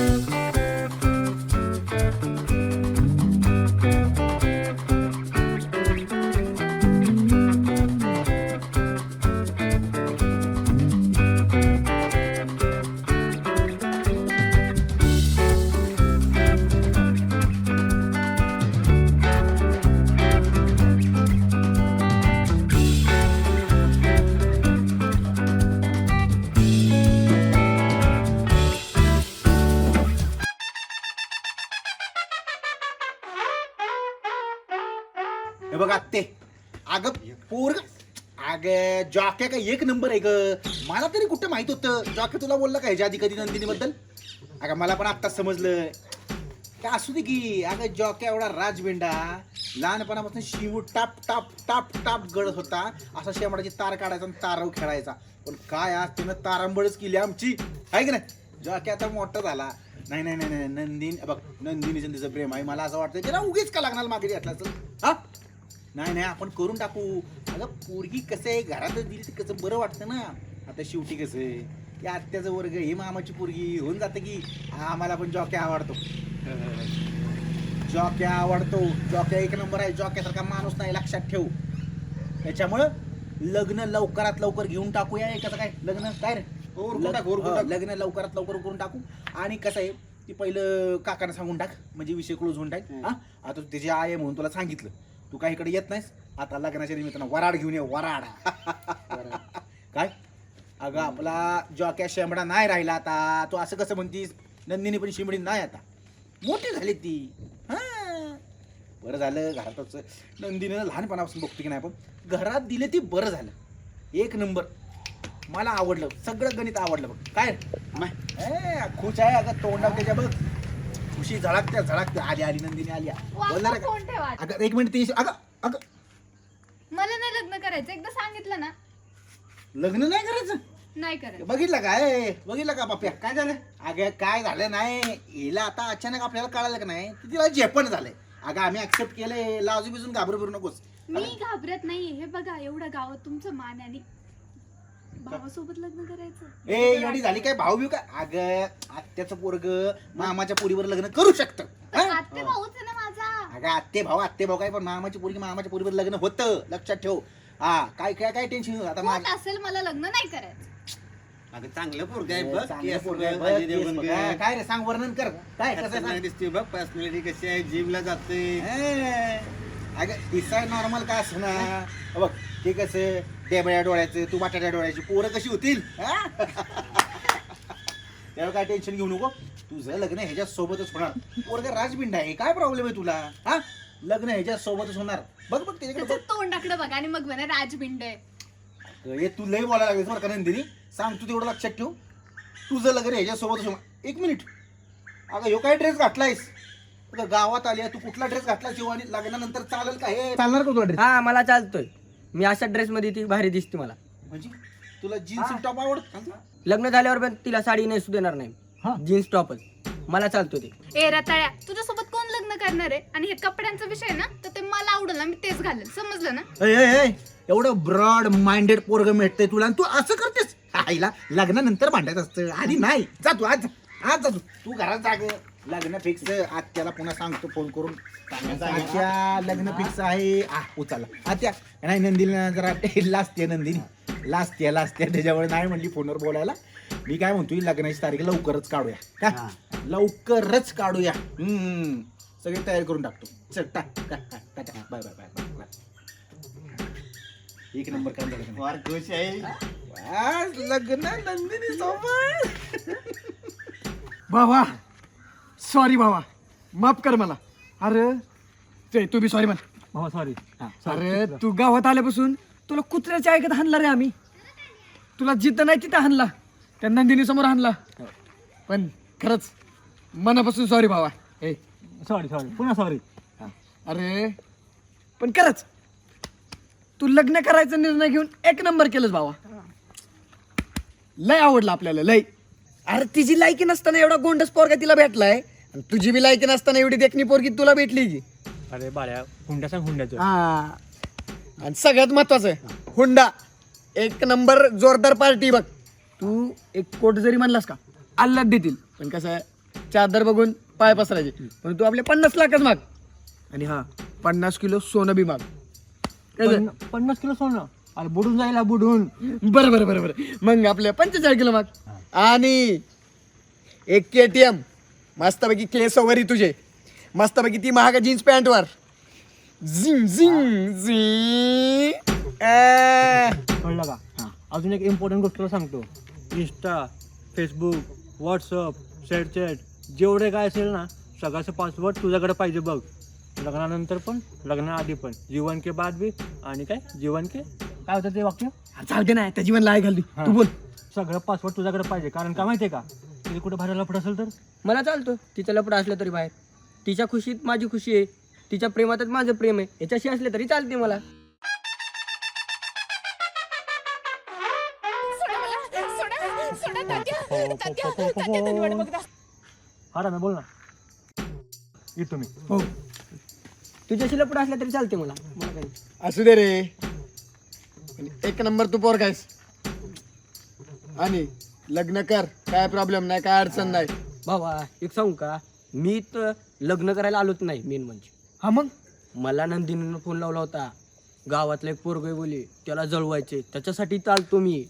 हे अगे जॉक्या का एक नंबर आहे ग. मला तरी कुठं माहीत होतं? जॉक्या तुला बोललं काय ह्याच्या आधी कधी नंदिनी बद्दल अगं मला पण आत्ताच समजलं. काय असू दे की. अगं जॉक्या एवढा राजबेंडा. लहानपणापासून शिव टाप टाप टाप टाप गळत होता. असा शेमाडाची तार काढायचा आणि तारव खेळायचा. पण काय आज तिनं तारांबळच केली आमची. आहे की नाही? जॉक्या आता मोठा झाला. नाही नाही नाही नाही. नंदिन बघ नंदिनीचं तिचं प्रेम आहे. मला असं वाटतं त्याला उगीच का लागणार मागे घातला असेल? हा? नाही नाही आपण करून टाकू. अगं पोरगी कसं आहे? घरातच दिली तर कसं बरं वाटतं ना? आता शेवटी कसं आहे? या आत्याचं वर्ग ही मामाची पोरगी होऊन जातं की आम्हाला पण जॉक्या आवडतो. जॉक्या आवडतो. जॉक्या एक नंबर आहे. जॉक्यासारखा माणूस नाही लक्षात ठेव. त्याच्यामुळं लग्न लवकरात लवकर घेऊन टाकूया. एकाचं काय? लग्न काय रे? हो. लग्न लवकरात लवकर करून टाकू. आणि कसं आहे ती पहिलं काकांना सांगून टाक. म्हणजे विषय क्लोज होऊन टाक. हा? आता त्याची आहे म्हणून तुला सांगितलं. तू काय इकडे येत नाहीस? आता लग्नाच्या निमित्तानं वराड घेऊन ये वराड. काय? अगं आपला जॉक्या शेंबडा नाही राहिला आता तू असं कसं म्हणतीस? नंदिनी पण शिमडी नाही आता. मोठी झाली ती. हा. बरं झालं घरातच नंदिनीनं लहानपणापासून बघतो की नाही आपण? घरात दिले ती बरं झालं. एक नंबर. मला आवडलं. सगळं गणित आवडलं बघ. काय? खुश आहे अगं तोंडाव त्याच्या बघ. खुशी झळकत्या झळकत्या. आली आली नंदिनी आली. बोलणार फोन ठेवा अगं एक मिनिट ती अगं अगं. मला नाही लग्न करायचं एकदा सांगितलं ना. लग्न नाही करायचं? नाही करायचं. बघितलं काय बघितलं का बाप्या? काय झालं? अगं काय झालं नाही? हिला आता अचानक आपल्याला कळालं का नाही? तर तिला झेपण झालंय. अगं आम्ही ऍक्सेप्ट केलंय. लाजू बिजून घाबरू बिरू नकोस. मी घाबरत नाही हे बघा एवढं गावात तुमचं मान आणि भावासोबत लग्न करायचं? ए एवढी झाली काय? भाऊ बिऊ काय? अगं आत्याचं पोरग मामाच्या पोरीवर लग्न करू शकतं. पण हा? आत्ते भाऊच आहे ना माझा. अगं आत्ते भाऊ आत्ते भाऊ काय? पण मामाची पोरगी मामाच्या पोरीवर लग्न होतं. लक्षात ठेव. हा काय काय काय टेन्शन आता असेल मला लग्न नाही करायचं. अगं चांगलं पोरग आहे बघ. चांगलं केस पोरगं आहे, बघ, बघ, अजय केस देवगण बघ. गं. काय रे सांग वर्णन कर. काय कसं आहे खतरनाक सांग? दिसते बघ पर्सनॅलिटी कशी आहे जिमला जाते ए, अगं दिसाय नॉर्मल काय असं ना? बघ ते कसं डेबळ्या डोळ्याचं तू बटाट्या डोळ्याची पोरं कशी होतील? हा? त्यावेळी काय टेन्शन घेऊ नको. तुझं लग्न ह्याच्या सोबतच होणार. पोरग राजबिंड आहे काय प्रॉब्लेम आहे तुला? हा? लग्न ह्याच्या सोबतच होणार. बघ बघ त्याच्याकडे त्याचं तोंडाकडे बघा आणि मग म्हणा राजबिंड आहे. हे तू लय बोलायला लागलीस बरं का नंदिनी? सांग तू तेवढं लक्षात ठेव. तुझं लग्न ह्याच्या सोबतच होणार. एक मिनिट अगं ह्यो काय ड्रेस घातलायस? अगं गावात आली आहे, तू कुठला ड्रेस घातलायस ह्यो आणि लग्नानंतर चालेल का हे? चालणार का तुला ड्रेस हा मला चालतोय. मी अशा ड्रेस मध्ये ती भारी दिसते मला. म्हणजे? तुला जीन्स टॉप आवडत लग्न झाल्यावर पण तिला साडी नेसू देणार हा. नाही जीन्स टॉपच मला चालतो ते. ए रताळ्या तुझ्यासोबत कोण लग्न करणार आहे? आणि हे कपड्यांचा विषय ना तर ते मला आवडेल ना मी तेच घालेल. समजलं ना? एवढं ब्रॉड माइंडेड पोरग मिळतंय तुला आणि तू असं करतेस? आईला लग्नानंतर भांडायचं असतं. आधी नाही. जा तू आज आज जा तू. तू घरात जाग लग्न फिक्स आत्याला पुन्हा सांगतो फोन करून. आत्या लग्न फिक्स आहे. आ उचलला आत्या नाही नंदीला जरा लाजते नंदिनी. लाजते लाजते त्याच्यामुळे नाही म्हणली फोनवर बोलायला. मी काय म्हणतोय लग्नाची तारीख लवकरच काढूया. का लवकरच काढूया. हम्म. सगळी तयारी करून टाकतो. चल टाक टाक बाय बाय बाय एक नंबर काम झालं फार खुश आहे. लग्न नंदिनी सोबत बाबा सॉरी बाबा माफ कर मला. अरे ते तू बी सॉरी म्हण. हो. सॉरी अरे तू गावात आल्यापासून तुला कुत्र्याच्या ऐकत हाणला रे आम्ही? तुला जिथं नाही तिथं हाणला. त्या नंदिनी समोर हाणला पण खरंच मनापासून सॉरी बाबा ए. सॉरी सॉरी पुन्हा सॉरी अरे पण खरंच तू लग्न करायचा निर्णय घेऊन एक नंबर केलंस बाबा लय आवडलं आपल्याला लय. अरे तिची लायकी नसताना एवढा गोंडस पोरगा तिला भेटलाय. आणि तुझी बी लायकी नसताना एवढी देखणी पोरगी तुला भेटली की. अरे बाळ्या हुंड्या सांग हुंड्याचं. हा. आणि सगळ्यात महत्वाचं आहे हुंडा. एक नंबर जोरदार पार्टी बघ. तू एक कोट जरी म्हणलास का अल्लात देतील. पण कसं आहे चादर बघून पाय पसरायचे. पण तू आपले पन्नास लाखच माग. आणि हा पन्नास किलो सोनं बी माग? पन्न- पन्नास किलो सोनं? अरे बुडून जायला बुडून. बरं बरं बरं बरं. मग आपल्या पंचेचाळीस किलो माग. आणि एक के टी एम मस्तपैकी केस वरी तुझे. मस्त मस्तपैकी ती महागा जीन्स पॅन्टवर. झिंग झिंग झिंग. आ. कळलं का? अजून एक इम्पॉर्टंट गोष्ट तुला सांगतो. इंस्टा फेसबुक व्हॉट्सअप शेअरचॅट जेवढे काय असेल ना सगळ्याचं पासवर्ड तुझ्याकडे पाहिजे बघ. लग्नानंतर पण लग्नाआधी पण. जीवन के बाद बी आणि काय? जीवन के काय होतं ते वाक्य? चालते दे ना त्या जीवन लाय घालली तू बोल. सगळं पासवर्ड तुझ्याकडे पाहिजे. कारण का माहितीये का? तिथे कुठे बाहेर लपड असेल तर? मला चालतो. तिचं लपड असलं तरी बाहेर. तिच्या खुशीत माझी खुशी आहे. तिच्या प्रेमातच माझं प्रेम आहे. याच्याशी असले तरी चालते मला. हा ना बोल ना. येतो मी हो. तुझ्याशी लपड असलं तरी चालते मला. मला काही असू दे रे. पण एक नंबर तू पोर कायस आणि लग्न कर. काय प्रॉब्लेम नाही काय अडचण नाही. भावा एक सांगू का? मी तर लग्न करायला आलोच नाही मेन म्हणजे. हा मग? मला नंदिनीनं फोन लावला होता. गावातला एक पोरगय बोली त्याला जळवायचे त्याच्यासाठी चालतो मी.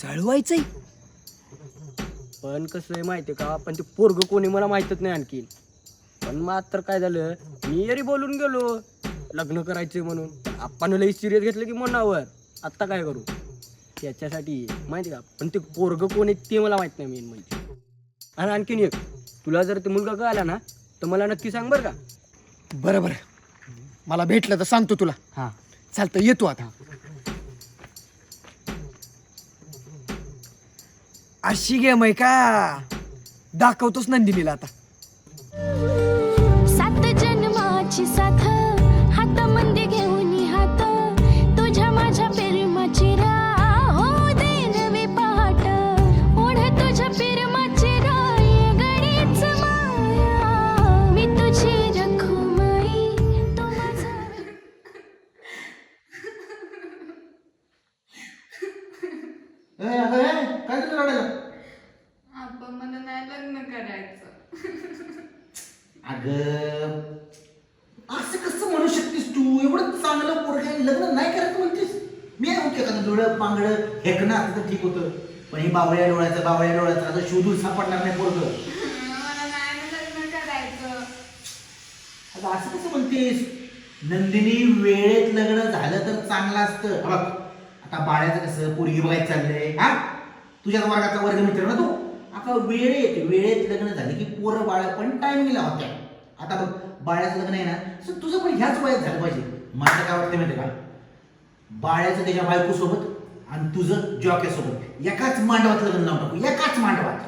चळवायचंय पण कसं आहे माहिती का? पण ते पोरग कोणी मला माहीतच नाही आणखी पण मग तर काय झालं मी जरी बोलून गेलो लग्न करायचे म्हणून. आपण लई सिरियस घेतलं की मनावर. आत्ता काय करू? त्याच्यासाठी माहिती का? पण ते पोरग कोण आहे ते मला माहीत नाही मेन म्हणजे. आणि आणखीन एक तुला जर ते मुलगा कळाला ना तर मला नक्की सांग बरं का. बरं बरं. मला भेटलं तर सांगतो तुला. हां. चालतं येतो आता. अशी गेम आहे का? दाखवतोच नंदिनीला आता. सात जन्माची साथ काय तुला रडायला? आपण मला नाही लग्न करायचं. अगं असं कसं म्हणू शकतेस तू? एवढं चांगलं पोरग आहे लग्न नाही करायचं म्हणतेस? मी आहे का डोळं पांगडं हेकणं असतं तर ठीक होतं. पण हे बावळ्या डोळ्याचं बावळ्या डोळ्याचं असं शोधून सापडणार नाही पोरग. मला नाही लग्न करायचं. आता असं कसं म्हणतेस? नंदिनी वेळेत लग्न झालं तर चांगलं असतं. हा बघ. आता बाळ्याचं कसं? पोरगी बघायचं चाललंय हा? तुझ्याच वर्गाचा वर्ग मित्र ना तू? आता वेळेत वेळेत लग्न झाले की पोरं बाळ पण टायमिंगला होत्या. आता बघ बाळ्याचं लग्न आहे ना तर तुझं पण ह्याच वयात झालं पाहिजे. मला काय वाटतं माहिती का? बाळ्याचं त्याच्या बायको सोबत आणि तुझं जॉके सोबत एकाच मांडवात लग्न लावून टाकू. एकाच मांडवात.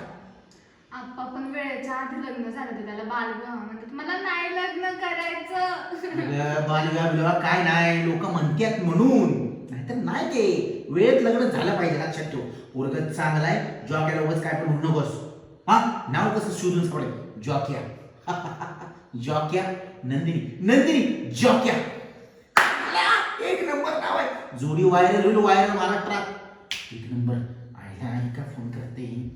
आप्पा पण वेळेच्या आधी लग्न झालं त्याला. बालविवाह म्हणतात. मला नाही लग्न करायचं. बिलविवाह काय नाही. लोक म्हणतात म्हणून. नाहीतर नाही ते. वेळेत लग्न झालं पाहिजे लक्षात ठेव. पोरग चांगला आहे जॉक्याला उगाच काय पण म्हणू नकोस. हा? नाव कसं शोधून सापडेल? जॉकिया. जॉक्या नंदिनी. नंदिनी जॉक्या. एक नंबर नाव आहे. जोडी व्हायरल होईल व्हायरल महाराष्ट्रात. एक नंबर. आईला आई का फोन करते.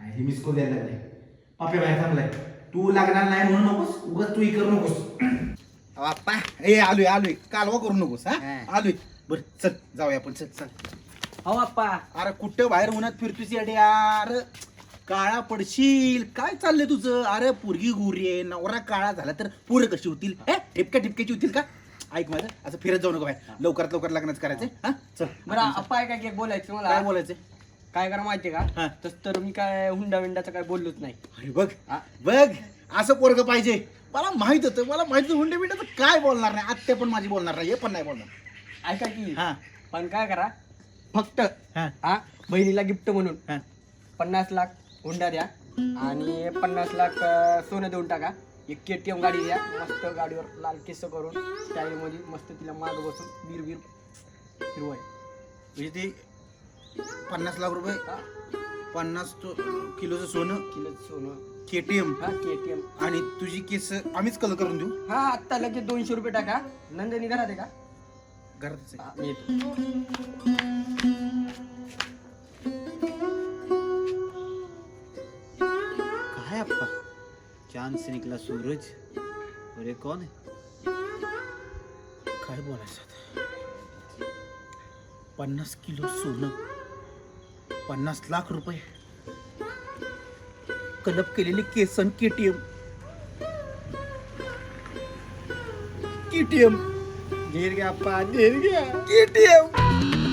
आईला मिस कॉल द्यायला लागलाय. पापे बाहेर थांबलाय. तू लागणार नाही म्हणू नकोस. उगाच तू करू नकोस. बाप्पा ए आलोय आलोय. कालवा करू नकोस हा? आलोय. बर चल जाऊया आपण. चल चल. हो आप्पा. अरे कुठं बाहेर उन्हात फिरतोस याडे यार काळा पडशील. काय चाललंय तुझं? अरे पोरगी गुरी आहे. नवरा काळा झाला तर पोरं कशी होतील? हे ठिपक्या ठिपक्याची होतील का? ऐक माझं असं फिरत जाऊ नको बाहेर. लवकरात लवकर लग्नच करायचंय हा? चल. बरं आप्पा काय काय बोलायचं काय मला बोलायचंय? काय करा माहितीये हा. का तस तर मी काय हुंडा विंडाचं काय बोललोच नाही. अरे बघ. हा. बघ. असं पोरग पाहिजे. मला माहीत होतं मला माहीत होतं हुंडे बिंडे काय बोलणार नाही? आत्या पण माझी बोलणार नाही हे पण नाही बोलणार. ऐका की हा. पण काय करा फक्त हा. हा बहिणीला गिफ्ट म्हणून हा. पन्नास लाख हुंडा द्या आणि पन्नास लाख अं, सोनं देऊन टाका. एक के टी एम गाडी द्या मस्त गाडीवर लाल केस करून मध्ये मस्त तिला माग बसून बीर बीर फिरवाय म्हणजे ते पन्नास लाख रुपये पन्नास तो किलोचं सोनं? किलो सोनं. केटीएम हा केटीएम आणि तुझी केस आम्हीच कलर करून देऊ. हा आत्ता लगेच दोनशे रुपये टाका. नंदनी घरात आहे का? घरात आहे. येतो. काय अप्पा चांद निकला सूरज. और ये कौन है? काय बोलायचं आता? पन्नास किलो सोनं. पन्नास लाख रुपये. कलप केलेली केसन केटीएम. केटीएम. गिर गया पा गिर गया केटीएम.